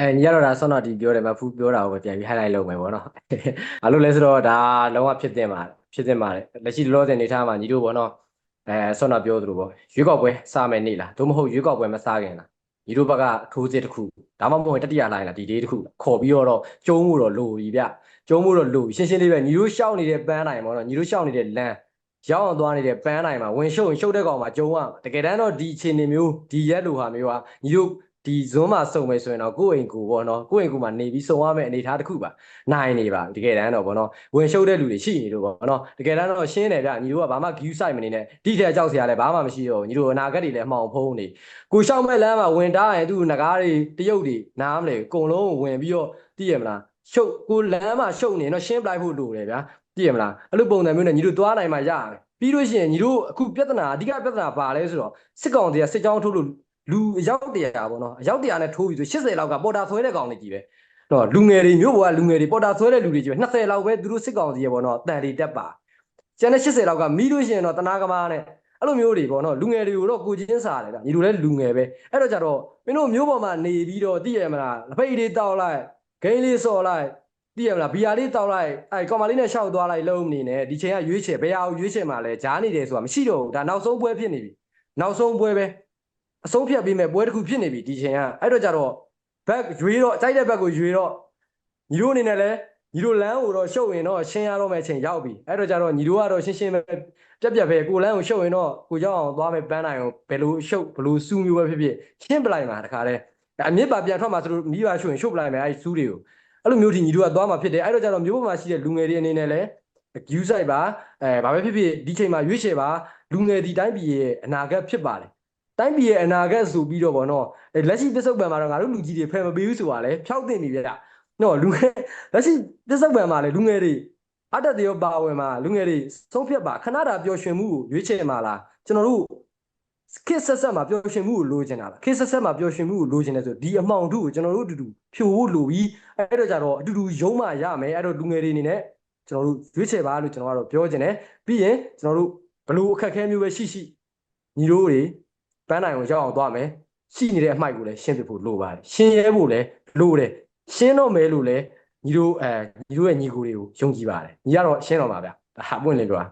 အဲညီကတော့ဒါဆောင်းတော့ဒီပြောတယ်မဖူးပြောတာကိုပဲပြန်ပြီး highlight လုပ်မယ်ပေါ့နော်။ဘာလို့လဲဆိုတော့ဒါလုံးဝဖြစ်တင်ပါဖြစ်တင်ပါတယ်လက်ရှိလောလောဆယ်နေထားမှာညီတို့ပေါ့နော်အဲဆောင်းတော့ပြောသလိုပေါ့ရွေးကောက်ပွဲစမယ်နေ့လားသို့မဟုတ်ရွေးကောက်ပွဲမစခင်လားညီတို့ဘက်ကထိုးစစ်တစ်ခုဒါမှမဟုတ်တတိယလိုင်းလားဒီဒေးတစ်ခုခေါ်ပြီးတော့ကျုံးမှုတော့လိုပြီဗျကျုံးမှုတော့လိုပြီရှင်းရှင်းလေးပဲညီတို့ရှောက်နေတဲ့ပန်းတိုင်းပေါ့နော်ညီတို့ရှောက်နေတဲ့လမ်း ရောက်အောင်သွားနေတဲ့ပန်းတိုင်းမှာဝင်ရှုပ်ရင်ရှုပ်တဲ့ကောင်မှာကျုံးရတကယ်တမ်းတော့ဒီအခြေအနေမျိုးဒီရက်လိုဟာမျိုးဟာညီတို့ဒီဇွန်းမှာစုံမယ်ဆိုရင်တော့ကိုယ့်အိမ်ကိုပေါ့နော်ကိုယ့်အိမ်ကိုမှနေပြီးစုံရမယ့်အနေအထားတစ်ခုပါနိုင်နေပါတကယ်တမ်းတော့ပေါ့နော်ဝင်ရှုပ်တဲ့လူတွေရှိနေလို့ပေါ့နော်တကယ်တမ်းတော့ရှင်းတယ်ဗျညီတို့ကဘာမှ view site မနေနဲ့ဒီထက်ကြောက်စရာလည်းဘာမှမရှိတော့ဘူးညီတို့အနာဂတ်တွေလည်းအမှောင်ဖုံးနေကိုရှောက်မဲ့လမ်းမှာဝင်တားရင်သူ့ငကားတွေတရုတ်တွေနားမလဲအကုန်လုံးဝင်ပြီးတော့သိရမလားရှုပ်ကိုလမ်းမှာရှုပ်နေတော့ရှင်းပလိုက်ဖို့လိုတယ်ဗျာ သိရမလားအဲ့လိုပုံစံမျိုးနဲ့ညီတို့သွားနိုင်မှရတယ်ပြီးလို့ရှိရင်ညီတို့အခုပြဿနာအဓိကပြဿနာပါလဲဆိုတော့စစ်ကောင်စီကစစ်ကြောင်းထုတ်လို့လူအယောက်တရာပေါ့နော်အယောက်တရာနဲ့ထိုးပြီးဆို80လောက်ကပေါ်တာဆွဲတဲ့ကောင်တွေကြီးပဲနော်လူငယ်တွေမြို့ပေါ်ကလူငယ်တွေပေါ်တာဆွဲတဲ့လူတွေကြီးပဲ20လောက်ပဲသူတို့စစ်ကောင်စီရဲ့ပေါ့နော်တန်တွေတက်ပါကျန်တဲ့80လောက်ကမီးလို့ရှိရင်တော့တနာကမားနဲ့အဲ့လိုမျိုးတွေပေါ့နော်လူငယ်တွေကိုတော့ကိုချင်းစားတယ်ဗျညီတို့လည်းလူငယ်ပဲအဲ့တော့ကြတော့မင်းတို့မြို့ပေါ်မှာနေပြီးတော့သိရမလားလက်ပိတ်လေးတောက်လိုက်ဂိမ်းလေးစော်လိုက် သိရမလားဘီယာလေးတောက်လိုက်အဲ့ကောင်မလေးနဲ့ရှောက်သွားလိုက်လုံးမနေနဲ့ဒီချိန်ကရွေးချယ်ဘယ်ဟာကိုရွေးချယ်မှာလဲဂျားနေတယ်ဆိုတာမရှိတော့ဘူးဒါနောက်ဆုံးပွဲဖြစ်နေပြီနောက်ဆုံးပွဲပဲအဆုံးဖြတ်ပေးမဲ့ပွဲတစ်ခုဖြစ်နေပြီဒီချိန်ကအဲ့တော့ကြတော့ဘက်ရွေးတော့ကြိုက်တဲ့ဘက်ကိုရွေးတော့ညီတို့အနေနဲ့လဲညီတို့လမ်းကိုတော့ရှုပ်ရင်တော့ရှင်းရတော့မယ့်အချိန်ရောက်ပြီအဲ့တော့ကြတော့ညီတို့ကတော့ရှင်းရှင်းပဲပြက်ပြက်ပဲကိုလမ်းကိုရှုပ်ရင်တော့ကိုကြောက်အောင်သွားမယ်ပန်းနိုင်အောင်ဘယ်လိုရှုပ်ဘယ်လိုစူးမျိုးပဲဖြစ်ဖြစ်ရှင်းပလိုက်မှာတခါတည်းအမြစ်ပါပြန်ထွက်မှာဆိုလို့မိဘရှုပ်ရင်ရှုပ်ပလိုက်မယ်အဲ့ဒီစူးတွေကို အဲ့လိုမျိုးဒီညီတို့ကသွားမှာဖြစ်တယ်အဲ့တော့ကြတော့မျိုးပေါ်မှာရှိတဲ့လူငယ်တွေအနေနဲ့လဲ view site ပါအဲဘာပဲဖြစ်ဖြစ်ဒီချိန်မှာရွေးချယ်ပါလူငယ်ဒီတိုင်းပြည်ရဲ့အနာဂတ်ဖြစ်ပါတယ်တိုင်းပြည်ရဲ့အနာဂတ်ဆိုပြီးတော့ဗောနော်အဲလက်ရှိပစ္စုပန်မှာတော့ငါတို့လူကြီးတွေဖယ်မပေးဘူးဆိုတာလေဖြောက်တင်ပြီဗျနော်လူငယ်လက်ရှိပစ္စုပန်မှာလေလူငယ်တွေအတ္တတရောပါဝင်မှာလူငယ်တွေဆုံးဖြတ်ပါခဏတာပျော်ရွှင်မှုကိုရွေးချယ်မှာလားကျွန်တော်တို့ ခေတ်ဆက်ဆက်မှာပျော်ရွှင်မှုကိုလိုချင်တာလားခေတ်ဆက်ဆက်မှာပျော်ရွှင်မှုကိုလိုချင်တယ်ဆိုဒီအမှောင်ထုကိုကျွန်တော်တို့အတူတူဖြိုဖို့လိုပြီးအဲ့တော့ကြတော့အတူတူယုံမှရမယ်အဲ့တော့လူငယ်တွေအနေနဲ့ကျွန်တော်တို့ရွေးချယ်ပါလို့ကျွန်တော်ကတော့ပြောချင်တယ်ပြီးရင်ကျွန်တော်တို့ဘလို့အခက်အခဲမျိုးပဲရှိရှိညီတို့တွေပန်းနိုင်ကိုရောက်အောင်သွားမယ်ရှိနေတဲ့အမှိုက်ကိုလည်းရှင်းပြဖို့လိုပါတယ်ရှင်းရဲဖို့လည်းလိုတယ်ရှင်းတော့မယ်လို့လည်းညီတို့အဲညီတို့ရဲ့ညီကိုတွေကိုယုံကြည်ပါတယ်ညီကတော့ရှင်းတော့မှာဗျဒါဟာပွင့်လေကွာ